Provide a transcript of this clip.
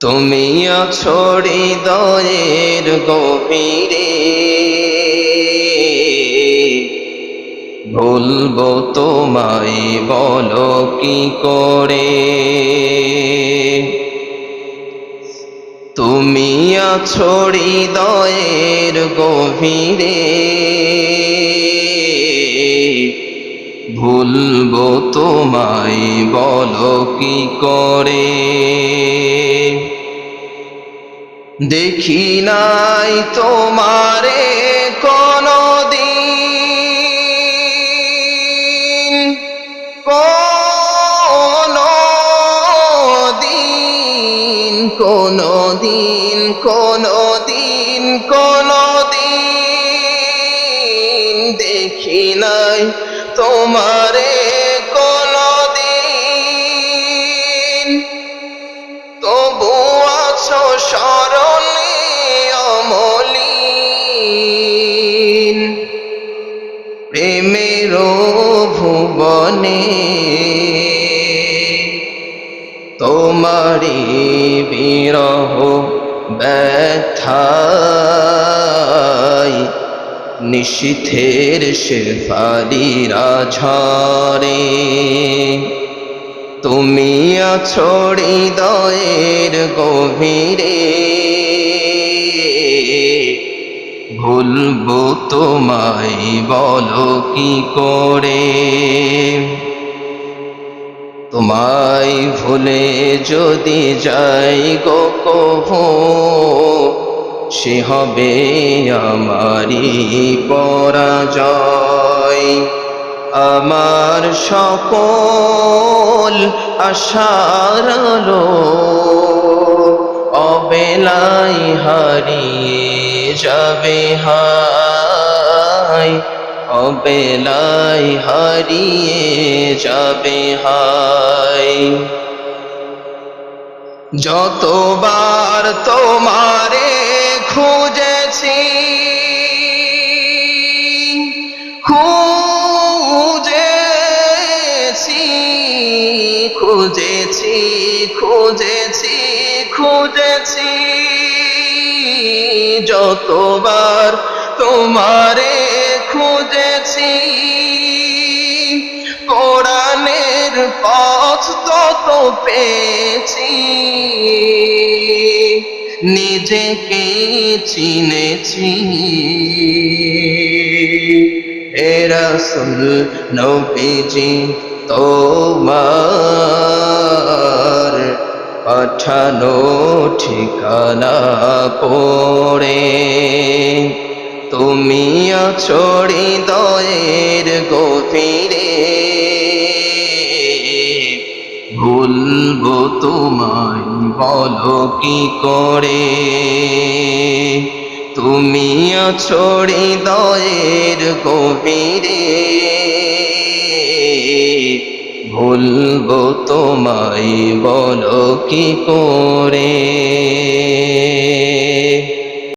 তুমি আছো হৃদয়ের গভীরে। ভুলবো তোমায় বলো কি করে? তুমি আছো হৃদয়ের গভীরে। ভুলবো তোমায়, বলো কি করে? দেখি নাই তোমারে কোনো দিন কোনো কোনো দিন কোনো দিন কোনো দিন দেখি নাই তোমারে কোনো দিন তবু আছো স্মরণে অমলিন। প্রেমের ভুবনে তোমারি বিরহ ব্যথায় নিশীথের শেফালিরা ঝরে তুমি আছো হৃদয়ের গভীরে। ভুলবো তোমায় বলো কি করে? তোমায় ভুলে যদি যাই গো কহো। সে হবে আমারই পরাজয়। আমার সকল আশার আলো অবেলাই হারিয়ে যাবে হায়। অবেলাই হারিয়ে যাবে হাই যতবার তোমারে খুঁজেছি। খুঁজেছি খুঁজেছি খুঁজেছি খুঁজেছি। যতবার তোমারে খুঁজেছি কোরআনের পথ তত পেয়েছি। নিজেকে চিনেছি। এরাসুল নবীজি তোমার পাঠানো ঠিকানা পড়ে। তুমি আছো হৃদয়ের গভীরে। ভুলবো তোমায় বলো কি করে? তুমি ছড়ি দয়ের গভীরে। ভুলবো তোমায় বলো কি করে?